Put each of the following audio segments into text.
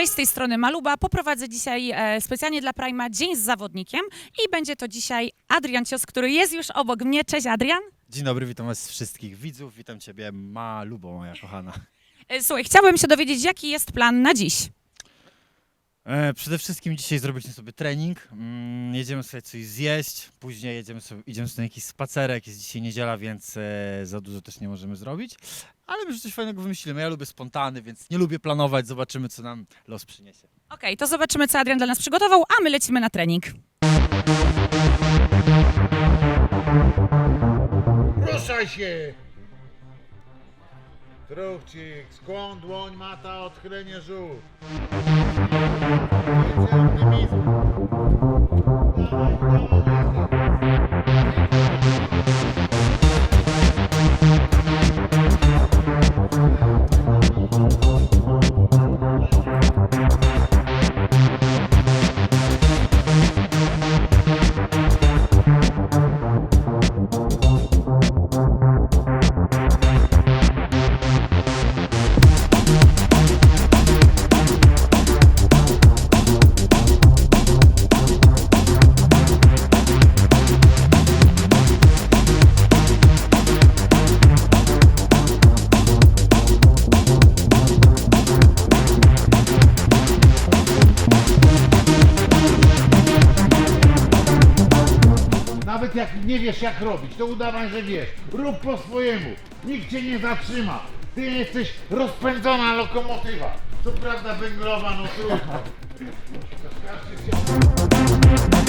Cześć, z tej strony Maluba. Poprowadzę dzisiaj e, specjalnie dla Prima dzień z zawodnikiem i będzie to dzisiaj Adrian Cios, który jest już obok mnie. Cześć Adrian. Dzień dobry, witam was wszystkich widzów, witam ciebie Malubo, moja kochana. E, Słuchaj, chciałabym się dowiedzieć, jaki jest plan na dziś. E, przede wszystkim dzisiaj zrobiliśmy sobie trening, mm, jedziemy sobie coś zjeść, później jedziemy sobie, idziemy sobie na jakiś spacerek, jest dzisiaj niedziela, więc e, za dużo też nie możemy zrobić, ale my coś fajnego wymyślimy. Ja lubię spontany, więc nie lubię planować, zobaczymy co nam los przyniesie. Okej, to zobaczymy, co Adrian dla nas przygotował, a my lecimy na trening. Ruszaj się! Truchcik, skłon, dłoń, mata, odchylenie dawaj, Nawet jak nie wiesz jak robić, to udawaj, że wiesz. Rób po swojemu. Nikt cię nie zatrzyma. Ty jesteś rozpędzona lokomotywa. Co prawda węglowa, no trudno.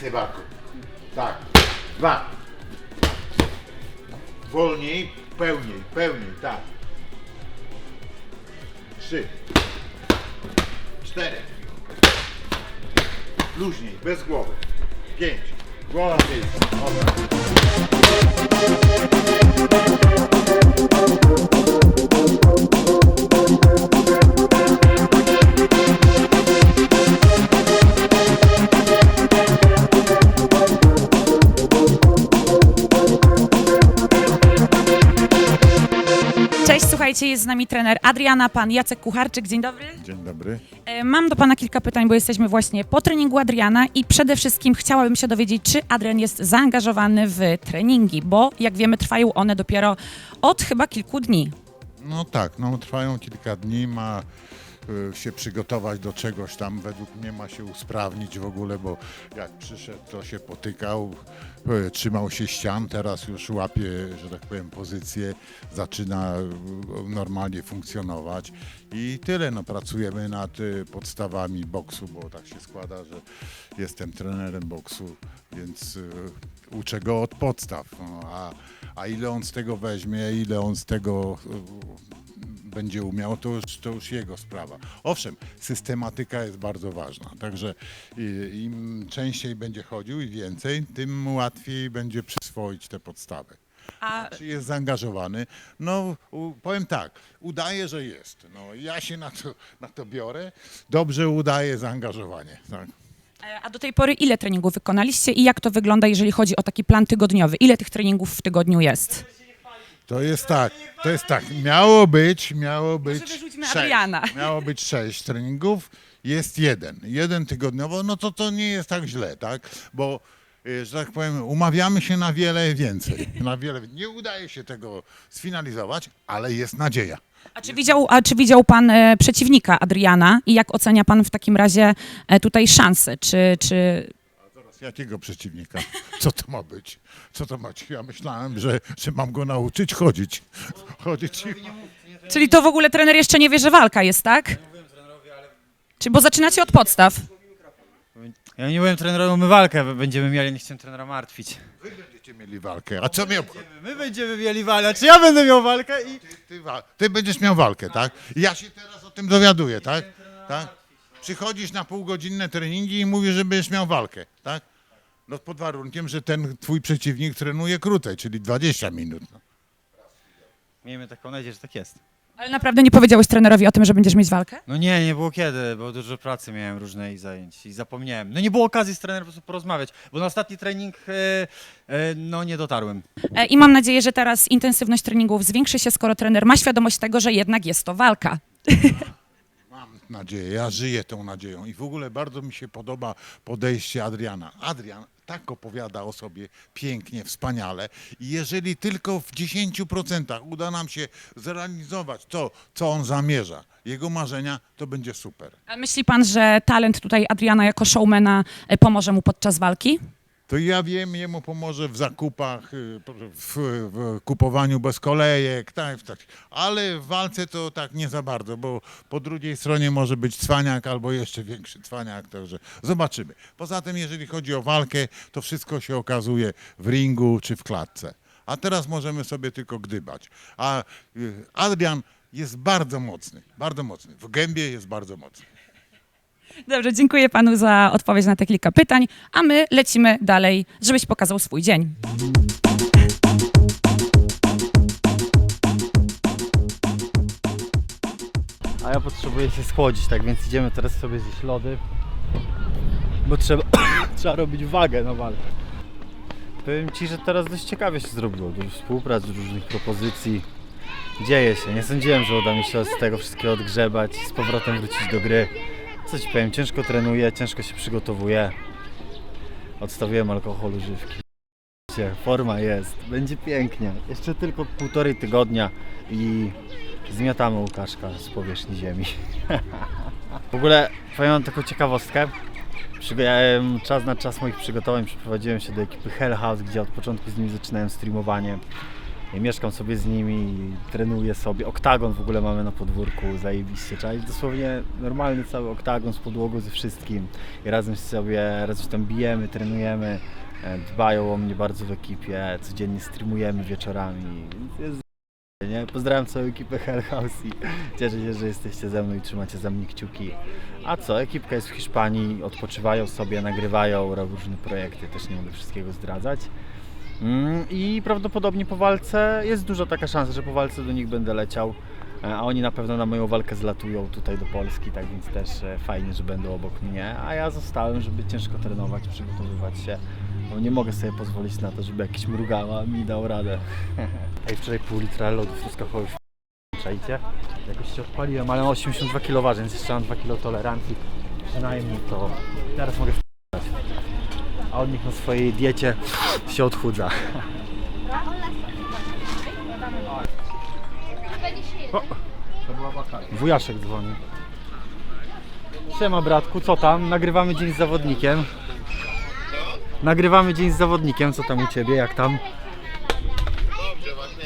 Więcej barku. Tak. Dwa. Wolniej, pełniej, pełniej, tak. Trzy. Cztery. Luźniej, bez głowy. Pięć. Głowa w miejscu. Dobra. Słuchajcie, jest z nami trener Adriana, pan Jacek Kucharczyk. Dzień dobry. Dzień dobry. E, Mam do pana kilka pytań, bo jesteśmy właśnie po treningu Adriana i przede wszystkim chciałabym się dowiedzieć, czy Adrian jest zaangażowany w treningi, bo jak wiemy, trwają one dopiero od chyba kilku dni. No tak, no trwają kilka dni, ma się przygotować do czegoś tam, według mnie ma się usprawnić w ogóle, bo jak przyszedł, to się potykał, y, trzymał się ścian, teraz już łapie, że tak powiem, pozycję, zaczyna y, normalnie funkcjonować. I tyle, no pracujemy nad y, podstawami boksu, bo tak się składa, że jestem trenerem boksu, więc y, uczę go od podstaw, no, a, a ile on z tego weźmie, ile on z tego y, będzie umiał, to już, to już jego sprawa. Owszem, systematyka jest bardzo ważna, także i- im częściej będzie chodził i więcej, tym łatwiej będzie przyswoić te podstawy. A Czy jest zaangażowany? No, u, powiem tak, udaje, że jest. No, ja się na to, na to biorę, dobrze udaje zaangażowanie. Tak. E, A do tej pory ile treningów wykonaliście i jak to wygląda, jeżeli chodzi o taki plan tygodniowy? Ile tych treningów w tygodniu jest? To jest tak, to jest tak, miało być, miało być wyrzućmy sześć, Adriana. miało być sześć treningów, jest jeden, jeden tygodniowo, no to to nie jest tak źle, tak, bo y, że tak powiem, umawiamy się na wiele więcej, na wiele, nie udaje się tego sfinalizować, ale jest nadzieja. A czy widział, a czy widział pan e, przeciwnika Adriana i jak ocenia pan w takim razie e, tutaj szanse? Czy, czy jakiego przeciwnika? Co to ma być? Co to ma być? Ja myślałem, że, że mam go nauczyć chodzić. Chodzić i... Czyli to w ogóle trener jeszcze nie wie, że walka jest, tak? Czy bo zaczynacie od podstaw? Ja nie byłem trenerem, my walkę będziemy mieli, nie chcę trenera martwić. Wy będziecie mieli walkę, a co mnie? My będziemy mieli walkę, czy ja będę miał walkę i... Ty, wa- ty będziesz miał walkę, tak? Ja się teraz o tym dowiaduję, tak? tak? Przychodzisz na półgodzinne treningi i mówisz, że będziesz miał walkę, tak? No pod warunkiem, że ten twój przeciwnik trenuje krócej, czyli 20 minut. No. Miejmy taką nadzieję, że tak jest. Ale naprawdę nie powiedziałeś trenerowi o tym, że będziesz mieć walkę? No nie, nie było kiedy, bo dużo pracy miałem różnej zajęć i zapomniałem. No nie było okazji z trenerem po prostu porozmawiać, bo na ostatni trening e, e, no nie dotarłem. E, I mam nadzieję, że teraz intensywność treningów zwiększy się, skoro trener ma świadomość tego, że jednak jest to walka. Mam nadzieję, ja żyję tą nadzieją i w ogóle bardzo mi się podoba podejście Adriana. Adrian tak opowiada o sobie pięknie, wspaniale i jeżeli tylko w 10% uda nam się zrealizować to, co on zamierza, jego marzenia, to będzie super. A myśli pan, że talent tutaj Adriana jako showmana e, pomoże mu podczas walki? To ja wiem, jemu pomoże w zakupach, y, w, w kupowaniu bez kolejek, tak, tak. ale w walce to tak nie za bardzo, bo po drugiej stronie może być cwaniak albo jeszcze większy cwaniak, także zobaczymy. Poza tym, jeżeli chodzi o walkę, to wszystko się okazuje w ringu czy w klatce. A teraz możemy sobie tylko gdybać. A y, Adrian jest bardzo mocny, bardzo mocny. W gębie jest bardzo mocny. Dobrze, dziękuję panu za odpowiedź na te kilka pytań, a my lecimy dalej, żebyś pokazał swój dzień. A ja potrzebuję się schłodzić, tak więc idziemy teraz sobie zjeść lody, bo trzeba, trzeba robić wagę na walkę. Powiem Ci, że teraz dość ciekawie się zrobiło, dużo współprac, różnych propozycji. Dzieje się, nie sądziłem, że uda mi się z tego wszystkiego odgrzebać, z powrotem wrócić do gry. Co Ci powiem, ciężko trenuję, ciężko się przygotowuję. Odstawiłem alkoholu, żywki. Forma jest, będzie pięknie. Jeszcze tylko półtorej tygodnia i zmiatamy Łukaszka z powierzchni ziemi. w ogóle powiem wam taką ciekawostkę. Czas na czas moich przygotowań, przeprowadziłem się do ekipy Hell House, gdzie od początku z nimi zaczynałem streamowanie. Mieszkam sobie z nimi, trenuję sobie. Oktagon w ogóle mamy na podwórku, zajebiście. Czyli dosłownie normalny cały oktagon z podłogą ze wszystkim. I razem sobie, razem się tam bijemy, trenujemy. E, Dbają o mnie bardzo w ekipie, codziennie streamujemy wieczorami. Jest nie? Pozdrawiam całą ekipę Hell House i cieszę się, że jesteście ze mną i trzymacie za mnie kciuki. A co, ekipka jest w Hiszpanii, odpoczywają sobie, nagrywają, różne projekty, też nie mogę wszystkiego zdradzać. Mm, I prawdopodobnie po walce jest duża taka szansa, że po walce do nich będę leciał. E, A oni na pewno na moją walkę zlatują tutaj do Polski, tak więc też e, fajnie, że będą obok mnie. A ja zostałem, żeby ciężko trenować, przygotowywać się. Bo nie mogę sobie pozwolić na to, żeby jakiś mrugała mi dał radę. Ej, wczoraj pół litra lodów truskawkowych czajcie. Jakoś się odpaliłem, ale mam 82 kg więc jeszcze mam 2 kg tolerancji. Przynajmniej to teraz mogę w***ać. A od nich na swojej diecie się odchudza. O, wujaszek dzwoni. Siema bratku, co tam? Nagrywamy dzień z zawodnikiem. Nagrywamy dzień z zawodnikiem, co tam u Ciebie, jak tam? Dobrze, właśnie,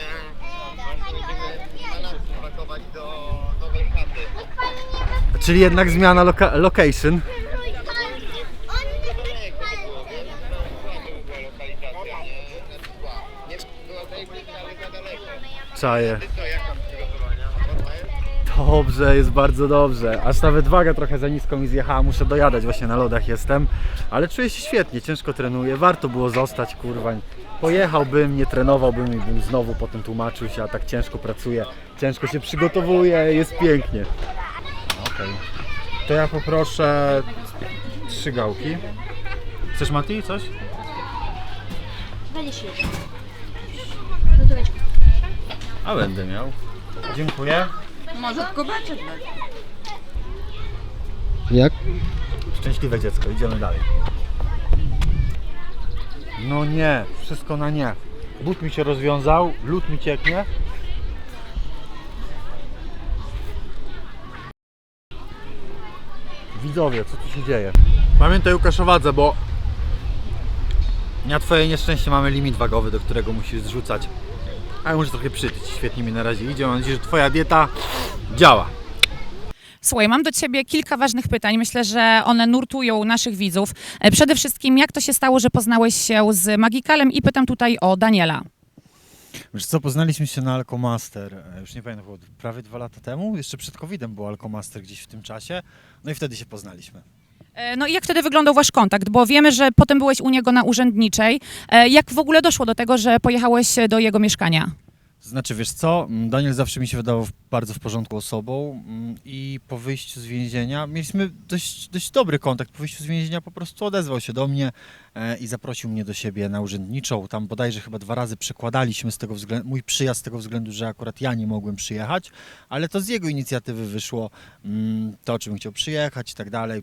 do nowej chaty. Czyli jednak zmiana loka- location. Daleko to było, więc słaba była lokalizacja, nie? Znaczy zła. Nie była zajebiście, ale za daleko. Czaję. Dobrze, jest bardzo dobrze. Aż nawet waga trochę za nisko mi zjechała, muszę dojadać, właśnie na lodach jestem. Ale czuję się świetnie, ciężko trenuję, warto było zostać, kurwa. Pojechałbym, nie trenowałbym i bym znowu potem tłumaczył się, a tak ciężko pracuję, ciężko się przygotowuję, jest pięknie. Okej. To ja poproszę trzy gałki. Chcesz Mati coś? 21. A będę miał. Dziękuję. Może kubeczek dać. Jak? Szczęśliwe dziecko, idziemy dalej. No nie, wszystko na nie. But mi się rozwiązał, lód mi cieknie. Widzowie, co tu się dzieje? Pamiętaj Łukaszowadze, bo na twoje nieszczęście mamy limit wagowy, do którego musisz zrzucać. A ja muszę trochę przytyć, świetnie mi na razie idzie. Mam nadzieję, że twoja dieta działa. Słuchaj, mam do ciebie kilka ważnych pytań. Myślę, że one nurtują naszych widzów. E, Przede wszystkim, jak to się stało, że poznałeś się z Magikalem i pytam tutaj o Daniela. Wiesz co, poznaliśmy się na Alkomaster, e, już nie pamiętam, było prawie dwa lata temu, jeszcze przed COVID-em był Alkomaster gdzieś w tym czasie, no i wtedy się poznaliśmy. E, No i jak wtedy wyglądał wasz kontakt? Bo wiemy, że potem byłeś u niego na urzędniczej. E, Jak w ogóle doszło do tego, że pojechałeś do jego mieszkania? Znaczy, wiesz co, mm, Daniel zawsze mi się wydawał bardzo w porządku osobą mm, i po wyjściu z więzienia mieliśmy dość, dość dobry kontakt. Po wyjściu z więzienia po prostu odezwał się do mnie e, i zaprosił mnie do siebie na urzędniczą. Tam bodajże chyba dwa razy przekładaliśmy z tego względu, mój przyjazd z tego względu, że akurat ja nie mogłem przyjechać, ale to z jego inicjatywy wyszło mm, to, czym chciał przyjechać i tak dalej.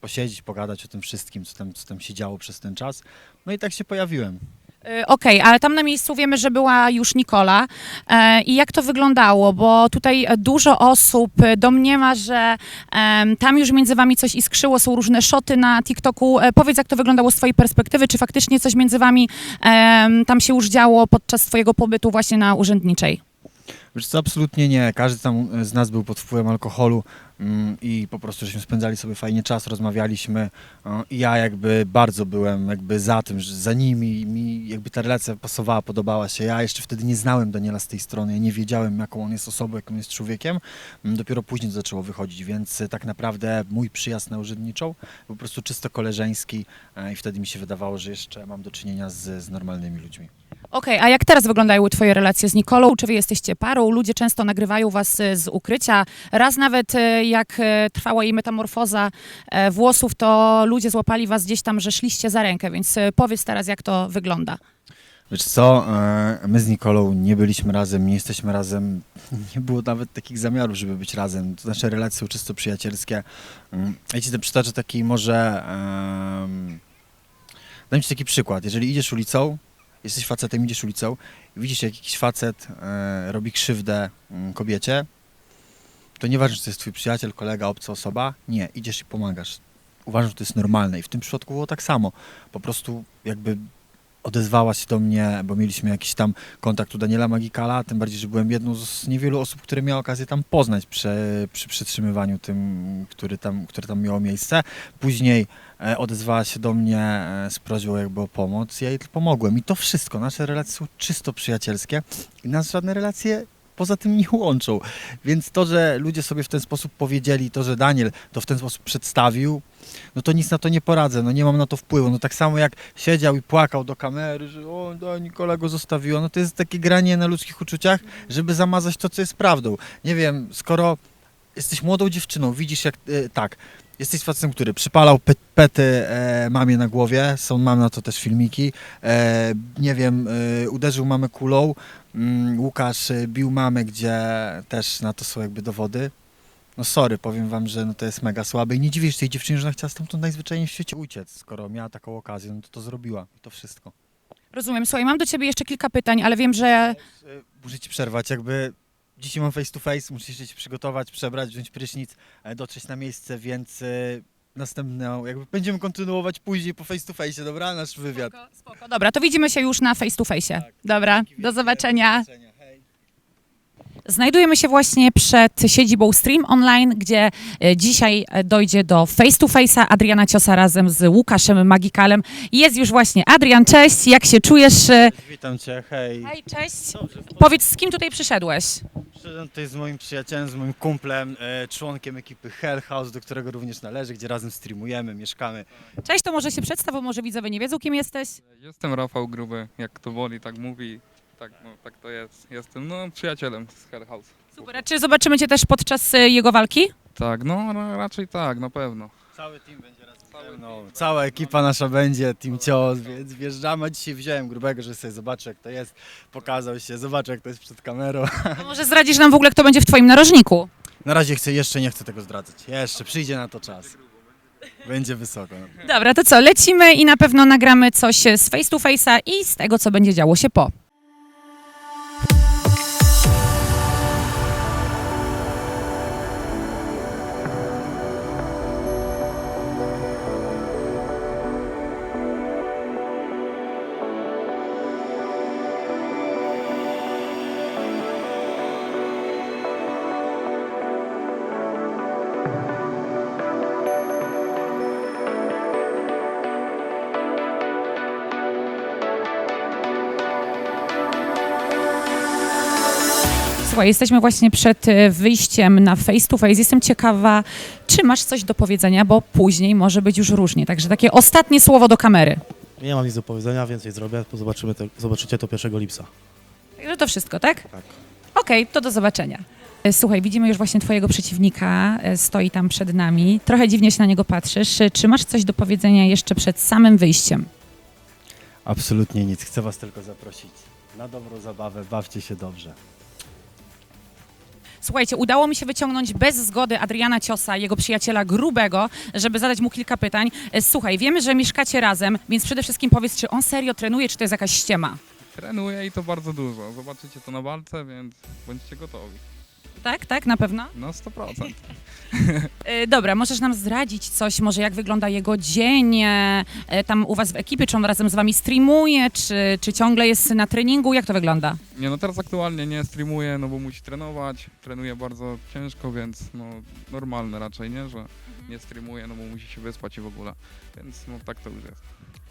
Po, posiedzieć, pogadać o tym wszystkim, co tam, co tam się działo przez ten czas. No i tak się pojawiłem. E, Okej, ale tam na miejscu wiemy, że była już Nikola. E, I jak to wyglądało? Bo tutaj dużo osób domniema, że tam już między wami coś iskrzyło, są różne szoty na TikToku. E, powiedz, jak to wyglądało z twojej perspektywy, czy faktycznie coś między wami tam się już działo podczas twojego pobytu właśnie na urzędniczej? Wiesz co, absolutnie nie. Każdy tam z nas był pod wpływem alkoholu mm, i po prostu żeśmy spędzali sobie fajnie czas, rozmawialiśmy e, i ja jakby bardzo byłem jakby za tym, że za nimi mi jakby ta relacja pasowała, podobała się. Ja jeszcze wtedy nie znałem Daniela z tej strony, ja nie wiedziałem jaką on jest osobą, jaką jest człowiekiem. Mm, Dopiero później to zaczęło wychodzić, więc e, tak naprawdę mój przyjazd na urzędniczą był po prostu czysto koleżeński e, i wtedy mi się wydawało, że jeszcze mam do czynienia z, z normalnymi ludźmi. Okej, a jak teraz wyglądają twoje relacje z Nikolą? Czy wy jesteście parą? Ludzie często nagrywają was e, z ukrycia. Raz nawet e, jak e, trwała jej metamorfoza włosów, to ludzie złapali was gdzieś tam, że szliście za rękę, więc powiedz teraz, jak to wygląda. Wiesz co, my z Nikolą nie byliśmy razem, nie jesteśmy razem, nie było nawet takich zamiarów, żeby być razem. To nasze relacje są czysto przyjacielskie. Mm, Ja ci to przytoczę taki może... Um, dam ci taki przykład. Jeżeli idziesz ulicą, jesteś facetem, idziesz ulicą widzisz, jak jakiś facet e, robi krzywdę mm, kobiecie, to nieważne, czy to jest twój przyjaciel, kolega, obca osoba, nie, idziesz i pomagasz. Uważam, że to jest normalne i w tym przypadku było tak samo. Po prostu jakby odezwała się do mnie, bo mieliśmy jakiś tam kontakt u Daniela Magikala, tym bardziej, że byłem jedną z niewielu osób, które miały okazję tam poznać przy, przy przetrzymywaniu tym, który tam, które tam miało miejsce. Później e, odezwała się do mnie e, z prośbą jakby o pomoc, ja jej pomogłem. I to wszystko, nasze relacje są czysto przyjacielskie i nas żadne relacje poza tym nie łączą. Więc to, że ludzie sobie w ten sposób powiedzieli, to, że Daniel to w ten sposób przedstawił, no to nic na to nie poradzę, no nie mam na to wpływu. No tak samo jak siedział i płakał do kamery, że o, da, Nikola go zostawiła, no to jest takie granie na ludzkich uczuciach, żeby zamazać to, co jest prawdą. Nie wiem, skoro jesteś młodą dziewczyną, widzisz jak, e, tak, jesteś facetem, który przypalał pety e, mamie na głowie, są, mam na to też filmiki, e, nie wiem, e, uderzył mamę kulą, mm, Łukasz e, bił mamę, gdzie też na to są jakby dowody. No sorry, powiem wam, że no to jest mega słabe i nie dziwię się tej dziewczynie, że ona chciała stamtąd najzwyczajniej w świecie uciec. Skoro miała taką okazję, no to to zrobiła i to wszystko. Rozumiem. Słuchaj, mam do ciebie jeszcze kilka pytań, ale wiem, że E, Muszę ci przerwać, jakby dzisiaj mam face to face, muszę się przygotować, przebrać, wziąć prysznic, e, dotrzeć na miejsce, więc e, następną, jakby będziemy kontynuować później po face to face, dobra? Nasz wywiad. Spoko, spoko. Dobra, to widzimy się już na face to face. Tak. Dobra, do zobaczenia. Znajdujemy się właśnie przed siedzibą Stream Online, gdzie e, dzisiaj e, dojdzie do face to face'a Adriana Ciosa razem z Łukaszem Magikalem. Jest już właśnie Adrian, cześć, jak się czujesz? E, Witam cię, hej. Hej, cześć. Dobrze, Powiedz, z kim tutaj przyszedłeś? Przyszedłem tutaj z moim przyjacielem, z moim kumplem, członkiem ekipy Hell House, do którego również należy, gdzie razem streamujemy, mieszkamy. Cześć, to może się przedstaw, bo może widzowie nie wiedzą, kim jesteś. Jestem Rafał Gruby, jak kto woli, tak mówi. Tak, no, tak to jest. Jestem no, przyjacielem z Hell House. Super, a czy zobaczymy cię też podczas e, jego walki? Tak, no ra- raczej tak, na pewno. Cały team będzie razem ze mną. Cała ekipa nasza będzie, Team Cios, więc wjeżdżamy. Dzisiaj wziąłem grubego, że sobie zobaczę jak to jest. Pokazał się, zobaczę jak to jest przed kamerą. To może zdradzisz nam w ogóle, kto będzie w twoim narożniku? Na razie chcę, jeszcze nie chcę tego zdradzać. Jeszcze, przyjdzie na to czas. Będzie wysoko. Dobra, to co, lecimy i na pewno nagramy coś z face to face'a i z tego, co będzie działo się po. Słuchaj, jesteśmy właśnie przed e, wyjściem na face to face. Jestem ciekawa, czy masz coś do powiedzenia, bo później może być już różnie. Także takie ostatnie słowo do kamery. Nie mam nic do powiedzenia, więcej zrobię, to zobaczymy to, zobaczycie to 1 lipca. Także to wszystko, tak? Tak. Okej, to do zobaczenia. E, Słuchaj, widzimy już właśnie twojego przeciwnika, e, stoi tam przed nami. Trochę dziwnie się na niego patrzysz. Czy masz coś do powiedzenia jeszcze przed samym wyjściem? Absolutnie nic. Chcę was tylko zaprosić na dobrą zabawę. Bawcie się dobrze. Słuchajcie, udało mi się wyciągnąć bez zgody Adriana Ciosa, jego przyjaciela Grubego, żeby zadać mu kilka pytań. E, Słuchaj, wiemy, że mieszkacie razem, więc przede wszystkim powiedz, czy on serio trenuje, czy to jest jakaś ściema? Trenuję i to bardzo dużo. Zobaczycie to na walce, więc bądźcie gotowi. Tak, tak, na pewno? Na 100%. E, Dobra, możesz nam zdradzić coś, może jak wygląda jego dzień e, e, tam u was w ekipie, czy on razem z wami streamuje, czy, czy ciągle jest na treningu, jak to wygląda? Nie no teraz aktualnie nie streamuję, no bo musi trenować. Trenuje bardzo ciężko, więc no normalne raczej, nie? Że nie streamuje, no bo musi się wyspać i w ogóle. Więc no tak to już jest.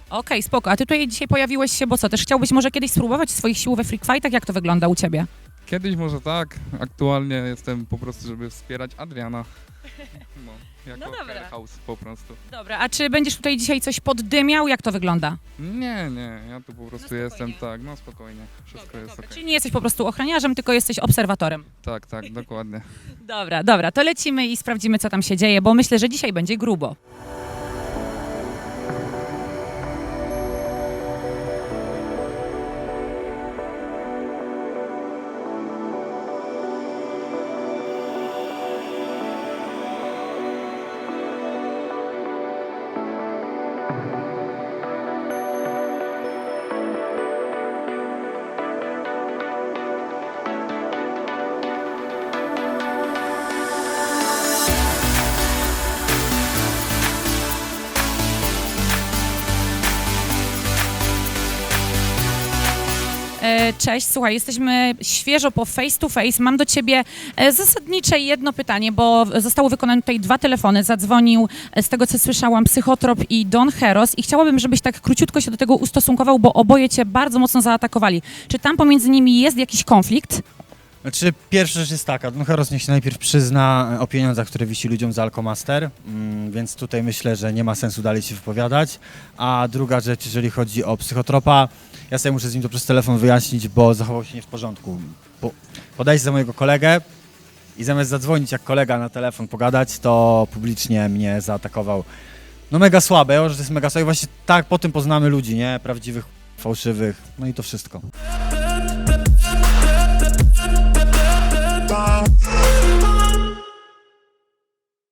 Okej, spoko, a ty tutaj dzisiaj pojawiłeś się, bo co, też chciałbyś może kiedyś spróbować swoich sił we freak fightach, jak to wygląda u ciebie? Kiedyś może tak, aktualnie jestem po prostu, żeby wspierać Adriana. No, jako No dobra. House po prostu. Dobra, a czy będziesz tutaj dzisiaj coś poddymiał, jak to wygląda? Nie, nie, ja tu po prostu spokojnie. jestem tak, no spokojnie, wszystko jest okej. Czyli nie jesteś po prostu ochroniarzem, tylko jesteś obserwatorem. Tak, tak, dokładnie. Dobra, dobra, to lecimy i sprawdzimy, co tam się dzieje, bo myślę, że dzisiaj będzie grubo. Cześć, słuchaj, jesteśmy świeżo po face to face. Mam do ciebie e, zasadnicze jedno pytanie, bo zostały wykonane tutaj dwa telefony. Zadzwonił, e, z tego co słyszałam, Psychotrop i Don Heros i chciałabym, żebyś tak króciutko się do tego ustosunkował, bo oboje cię bardzo mocno zaatakowali. Czy tam pomiędzy nimi jest jakiś konflikt? Znaczy, pierwsza rzecz jest taka, no niech się najpierw przyzna o pieniądzach, które wisi ludziom za Alkomaster, mm, więc tutaj myślę, że nie ma sensu dalej się wypowiadać. A druga rzecz, jeżeli chodzi o psychotropa, ja sobie muszę z nim to przez telefon wyjaśnić, bo zachował się nie w porządku. Po, podaje się za mojego kolegę i zamiast zadzwonić jak kolega na telefon pogadać, to publicznie mnie zaatakował. No mega słabe, że to jest mega słabe. I właśnie tak po tym poznamy ludzi, nie? Prawdziwych, fałszywych, no i to wszystko. Bye.